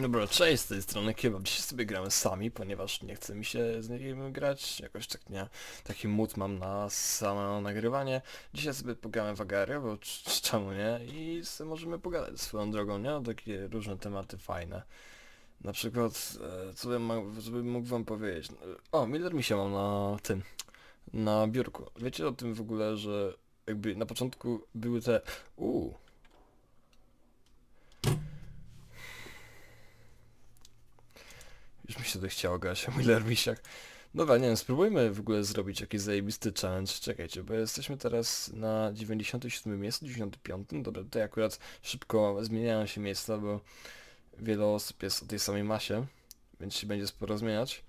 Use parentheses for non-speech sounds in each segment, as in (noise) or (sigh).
Dobra, cześć z tej strony Kebab. Dzisiaj sobie gramy sami, ponieważ nie chce mi się z nikim grać. Jakoś tak nie, taki mood mam na samo nagrywanie. Dzisiaj sobie pogramy w Agarię, bo czemu nie? I sobie możemy pogadać swoją drogą, nie? Takie różne tematy fajne. Na przykład, e, co bym, co bym mógł wam powiedzieć? O, Miller mi się mam na tym, na biurku. Wiecie o tym w ogóle, że jakby na początku były te... Uuu, Już mi się to chciało grać, Miller Misiak. Dobra, nie wiem, spróbujmy w ogóle zrobić jakiś zajebisty challenge. Czekajcie, bo jesteśmy teraz na 97 miejscu, 95. Dobra, tutaj akurat szybko zmieniają się miejsca, bo wiele osób jest o tej samej masie, więc się będzie sporo zmieniać.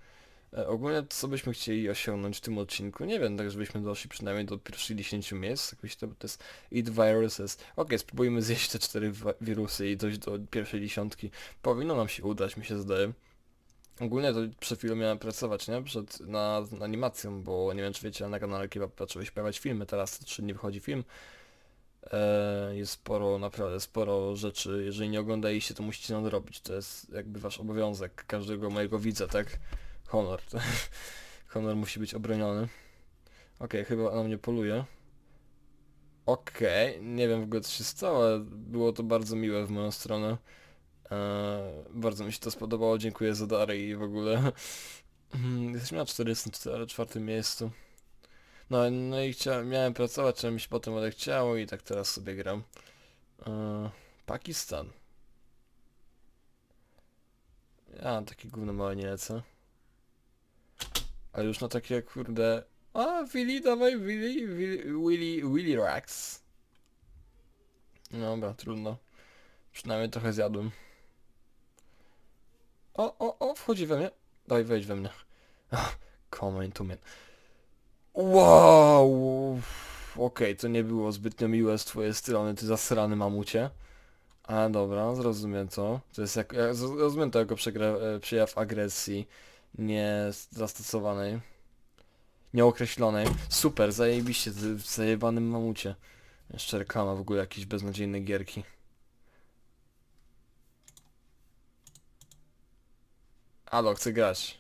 E, ogólnie co byśmy chcieli osiągnąć w tym odcinku? Nie wiem, tak żebyśmy doszli przynajmniej do pierwszych 10 miejsc, jakoś to, to jest Eat Viruses. Okej, spróbujmy zjeść te cztery wirusy i dojść do pierwszej dziesiątki. Powinno nam się udać, mi się zdaje. Ogólnie to przed chwilą miałem pracować, nie? Przed, na, animacją, bo nie wiem czy wiecie, ale na kanale Kebab zaczęły się pojawiać filmy, teraz co 3 dni wychodzi film. E, jest sporo, naprawdę sporo rzeczy, jeżeli nie oglądaliście, to musicie nadrobić, to jest jakby wasz obowiązek, każdego mojego widza, tak? Honor, (laughs) honor musi być obroniony. Okej, chyba na mnie poluje. Okej, nie wiem w ogóle co się stało, ale było to bardzo miłe w moją stronę. Eee, bardzo mi się to spodobało, dziękuję za dary i w ogóle. Mm, Jesteśmy na 44 miejscu. No, no i chciałem, miałem pracować, ale mi się potem odechciało i tak teraz sobie gram. Eee, Pakistan. Ja takie gówno małe nie lecę. Ale już na takie kurde... A, Willy, dawaj, Willy, Willy, Willy, Willy Rax. Dobra, trudno. Przynajmniej trochę zjadłem. O, o, o, wchodzi we mnie. Daj, wejdź we mnie. (laughs) Come into me. Wow! Okej, to nie było zbytnio miłe z twojej strony, ty zasrany mamucie. Ale dobra, zrozumiem to. To jest jak, ja z- rozumiem to jako przegra, e, przejaw agresji nie zastosowanej. Nieokreślonej. Super, zajebiście, w zajebanym mamucie. Jeszcze reklama w ogóle jakieś beznadziejne gierki. Alo, chcę grać.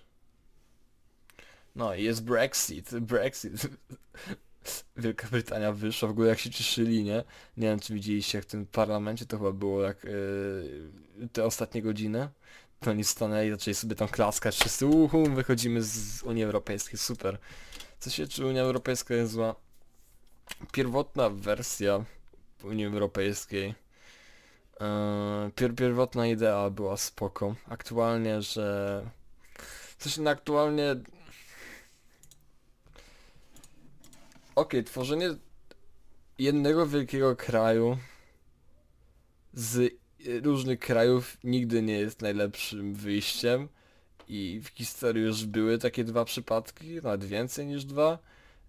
No i jest Brexit, Brexit. (laughs) Wielka Brytania wyszła, w ogóle jak się cieszyli, nie? Nie wiem czy widzieliście jak w tym parlamencie to chyba było jak yy, te ostatnie godziny. To oni stanęli, zaczęli sobie tam klaskać, wszyscy uhu, wychodzimy z Unii Europejskiej, super. Co się, czy Unia Europejska jest zła? Pierwotna wersja Unii Europejskiej pier pierwotna idea była spoko. Aktualnie, że... Coś na aktualnie... Okej, tworzenie jednego wielkiego kraju z y, różnych krajów nigdy nie jest najlepszym wyjściem i w historii już były takie dwa przypadki, nawet więcej niż dwa.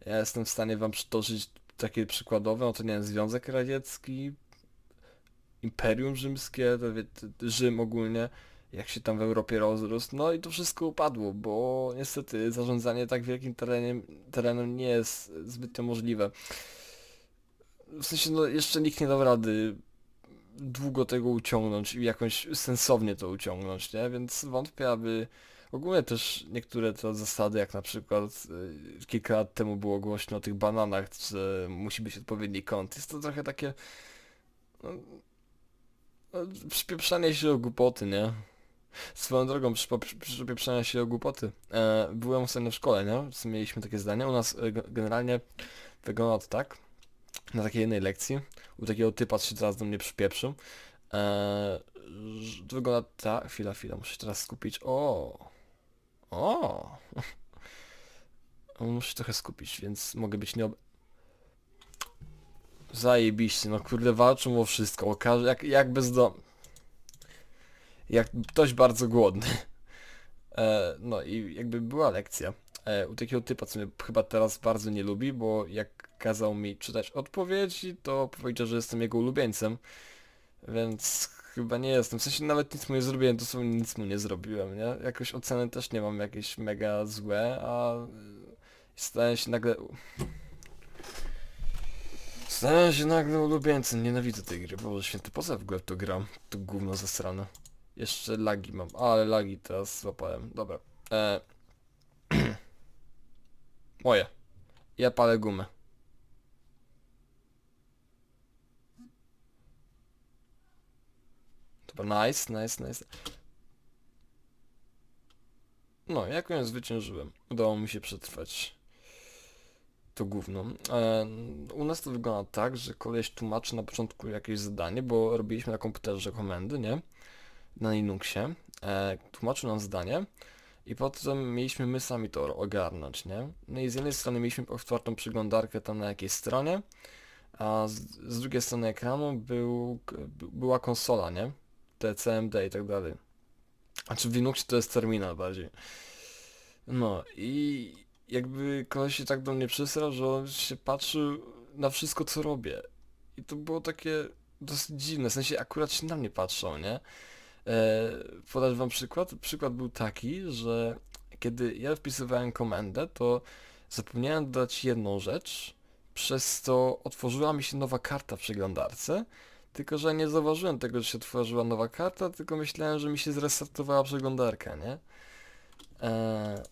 Ja jestem w stanie wam przytoczyć takie przykładowe, no to nie wiem, Związek Radziecki, Imperium Rzymskie, Rzym ogólnie, jak się tam w Europie rozrósł, no i to wszystko upadło, bo niestety zarządzanie tak wielkim terenem, terenem nie jest zbytnio możliwe. W sensie, no jeszcze nikt nie dał rady długo tego uciągnąć i jakoś sensownie to uciągnąć, nie? Więc wątpię, aby ogólnie też niektóre te zasady, jak na przykład y, kilka lat temu było głośno o tych bananach, że musi być odpowiedni kąt. Jest to trochę takie... No, przypieprzanie się o głupoty, nie? Swoją drogą, przypieprzanie się o głupoty. E, byłem ostatnio w szkole, nie? W sumie mieliśmy takie zdania. U nas e, ge- generalnie wygląda to tak, na takiej jednej lekcji, u takiego typa, się teraz do mnie przypieprzył. E, wygląda tak, chwila, chwila, muszę się teraz skupić. O! O! (laughs) Muszę się trochę skupić, więc mogę być nie Zajebiście, no kurde, walczą o wszystko, o każe, jak, jak bezdom... Jak ktoś bardzo głodny. (laughs) E, no i jakby była lekcja e, u takiego typa, co mnie chyba teraz bardzo nie lubi, bo jak kazał mi czytać odpowiedzi, to powiedział, że jestem jego ulubieńcem. Więc chyba nie jestem, w sensie nawet nic mu nie zrobiłem, dosłownie nic mu nie zrobiłem, nie? Jakoś oceny też nie mam jakieś mega złe, a stałem się nagle... Stałem się nagle ulubieńcem, nienawidzę tej gry, Boże święty, po co ja w ogóle to gram? To gówno zasrane. Jeszcze lagi mam, ale lagi teraz złapałem. Dobra. E... (clears throat) Moje. Ja palę gumę. Dobra, nice, nice, nice. No, jakoś zwyciężyłem. Udało mi się przetrwać to gówno. E, u nas to wygląda tak, że koleś tłumaczy na początku jakieś zadanie, bo robiliśmy na komputerze komendy, nie? Na Linuxie. E, tłumaczył nam zadanie i potem mieliśmy my sami to ogarnąć, nie? No i z jednej strony mieliśmy otwartą przeglądarkę tam na jakiejś stronie, a z, z drugiej strony ekranu był, była konsola, nie? Te CMD i tak dalej. A czy w Linuxie to jest terminal bardziej. No i jakby koleś się tak do mnie przysrał, że on się patrzy na wszystko co robię. I to było takie dosyć dziwne, w sensie akurat się na mnie patrzą, nie? E, podać wam przykład? Przykład był taki, że kiedy ja wpisywałem komendę, to zapomniałem dodać jedną rzecz, przez co otworzyła mi się nowa karta w przeglądarce, tylko że nie zauważyłem tego, że się otworzyła nowa karta, tylko myślałem, że mi się zrestartowała przeglądarka, nie? E,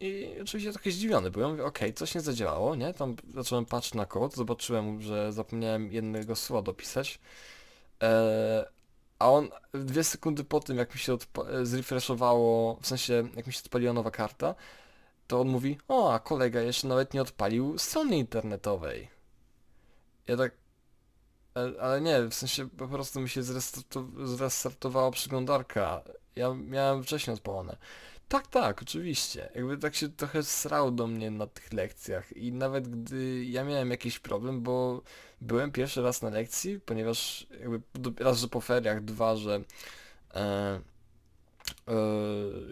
I oczywiście trochę zdziwiony byłem, mówię, okej, coś nie zadziałało, nie? Tam zacząłem patrzeć na kod, zobaczyłem, że zapomniałem jednego słowa dopisać. E, a on dwie sekundy po tym, jak mi się e, zrefreshowało, w sensie jak mi się odpaliła nowa karta, to on mówi, o, a kolega jeszcze nawet nie odpalił strony internetowej. Ja tak, e, ale nie, w sensie po prostu mi się zrestarto- zrestartowała przeglądarka. Ja miałem wcześniej odpalone. Tak, tak, oczywiście. Jakby tak się trochę srał do mnie na tych lekcjach i nawet gdy ja miałem jakiś problem, bo byłem pierwszy raz na lekcji, ponieważ jakby raz, że po feriach, dwa, że e, e,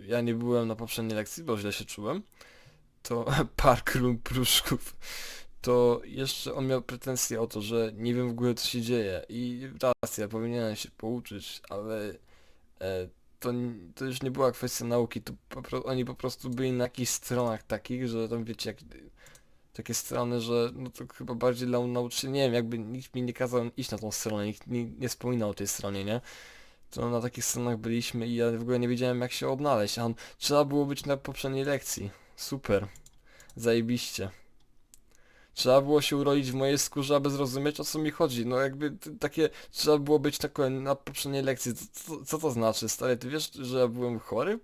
ja nie byłem na poprzedniej lekcji, bo źle się czułem, to (laughs) parkroom pruszków, to jeszcze on miał pretensje o to, że nie wiem w ogóle co się dzieje i racja, powinienem się pouczyć, ale e, to, to już nie była kwestia nauki, to po, oni po prostu byli na jakichś stronach takich, że tam wiecie, jak, takie strony, że no to chyba bardziej dla nauczycieli, nie wiem, jakby nikt mi nie kazał iść na tą stronę, nikt nie, nie wspominał o tej stronie, nie? To na takich stronach byliśmy i ja w ogóle nie wiedziałem jak się odnaleźć, a on, trzeba było być na poprzedniej lekcji. Super. Zajebiście. Trzeba było się urodzić w mojej skórze, aby zrozumieć o co mi chodzi. No jakby takie, trzeba było być kolej- na poprzedniej lekcji. Co, co, to znaczy, stary? Ty wiesz, że ja byłem chory?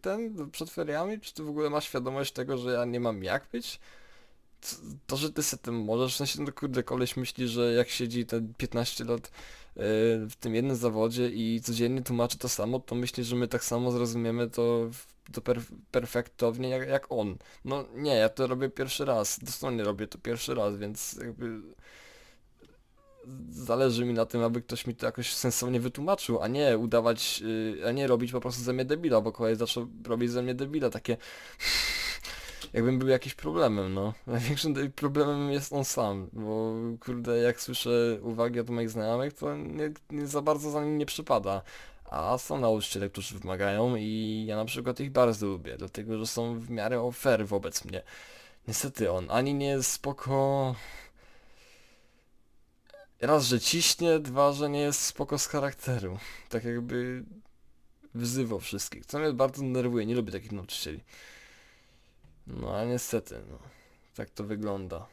Ten, przed feriami? Czy ty w ogóle masz świadomość tego, że ja nie mam jak być? To, że ty se tym możesz, w sensie, no kurde, koleś myśli, że jak siedzi te 15 lat yy, w tym jednym zawodzie i codziennie tłumaczy to samo, to myśli, że my tak samo zrozumiemy to, w- to perf perfektownie jak, jak on. No nie, ja to robię pierwszy raz, dosłownie robię to pierwszy raz, więc jakby zależy mi na tym, aby ktoś mi to jakoś sensownie wytłumaczył, a nie udawać, yy, a nie robić po prostu ze mnie debila, bo kolej zaczął robić ze mnie debila, takie (laughs) jakbym był jakimś problemem, no. (laughs) Największym problemem jest on sam, bo kurde, jak słyszę uwagi od moich znajomych, to nie, nie za bardzo za nim nie przypada. A są nauczyciele, którzy wymagają i ja na przykład ich bardzo lubię, dlatego że są w miarę fair wobec mnie. Niestety on ani nie jest spoko... Raz, że ciśnie, dwa, że nie jest spoko z charakteru. Tak jakby wzywał wszystkich, co mnie bardzo denerwuje, nie lubię takich nauczycieli. No a niestety, no. Tak to wygląda.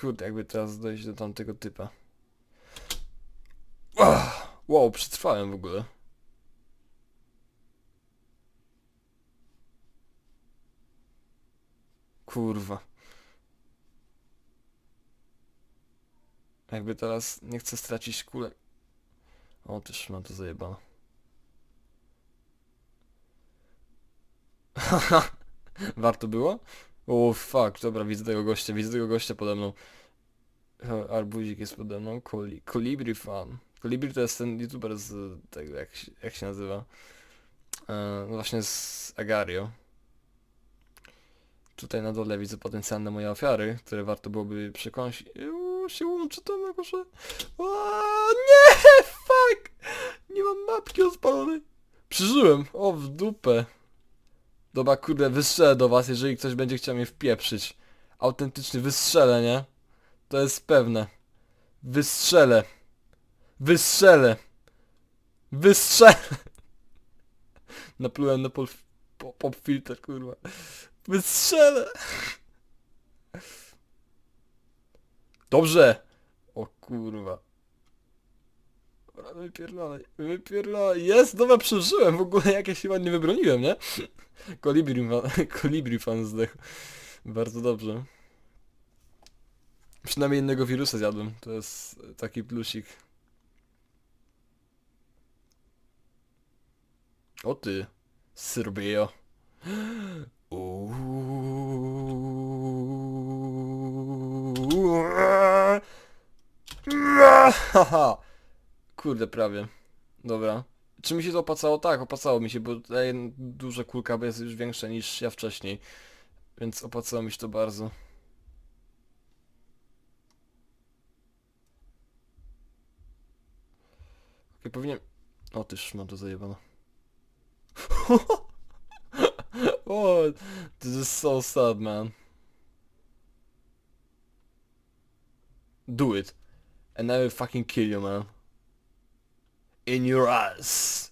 Kurde, jakby teraz dojść do tamtego typa. Wow, przetrwałem w ogóle. Kurwa. Jakby teraz nie chcę stracić kulek. O, też mam to zajebane. (laughs) Warto było? O fuck, dobra, widzę tego gościa, widzę tego gościa pode mną. Arbuzik jest pode mną, Koli, Kolibri fan. Kolibri to jest ten youtuber z tego, jak, się- jak się nazywa? E, no właśnie z Agario. Tutaj na dole widzę potencjalne moje ofiary, które warto byłoby przekąsić. Uuu, się łączy to na górze. O, nie, fuck! Nie mam mapki odpalonej. Przeżyłem, o w dupę. Dobra, kurde, wystrzelę do was, jeżeli ktoś będzie chciał mnie wpieprzyć. Autentycznie wystrzelę, nie? To jest pewne. Wystrzelę. Wystrzelę! Wystrzelę! Naplułem na pol, po, pop filter, kurwa. Wystrzelę! Dobrze! O kurwa. Dobra, wypierdalaj. Jest, dobra, przeżyłem. W ogóle jak ja się ładnie wybroniłem, nie? Kolibri, ma, (laughs) kolibri fan zdechł. Bardzo dobrze. Przynajmniej jednego wirusa zjadłem. To jest taki plusik. O ty, Serbia. Kurde, prawie. Dobra. Czy mi się to opłacało? Tak, opłacało mi się, bo tutaj duża kulka jest już większa niż ja wcześniej. Więc opłacało mi się to bardzo. Okej, powinien... O, ty mam to zajebane. (laughs) oh, this is so sad, man. Do it. And I will fucking kill you, man. In your ass.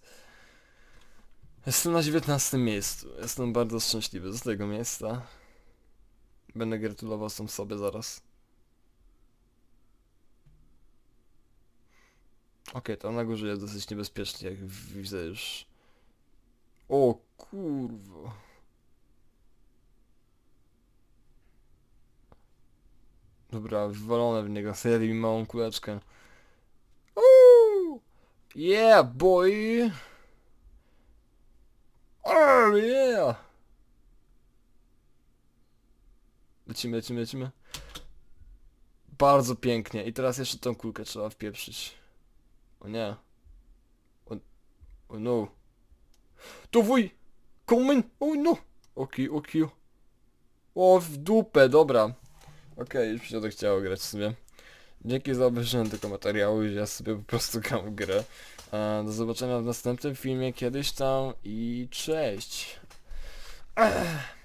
Jestem na 19 miejscu. Jestem bardzo szczęśliwy z tego miejsca. Będę gratulował sam sobie zaraz. Okej, tam na górze jest dosyć niebezpiecznie, jak widzę już. O kurwa. Dobra, wywalone w niego, zjadli mi małą kuleczkę. Uuu! Yeah, boy! Oh, yeah! Lecimy, lecimy, lecimy. Bardzo pięknie. I teraz jeszcze tą kulkę trzeba wpieprzyć. O nie. O, o no. To wuj! Komen! O no! Oki, oki. O, w dupę, dobra. Okej, już mi się to chciało grać w sumie. Dzięki za obejrzenie tego materiału, ja sobie po prostu (laughs) gram grę. E, Do zobaczenia w następnym filmie kiedyś tam i cześć. Ech.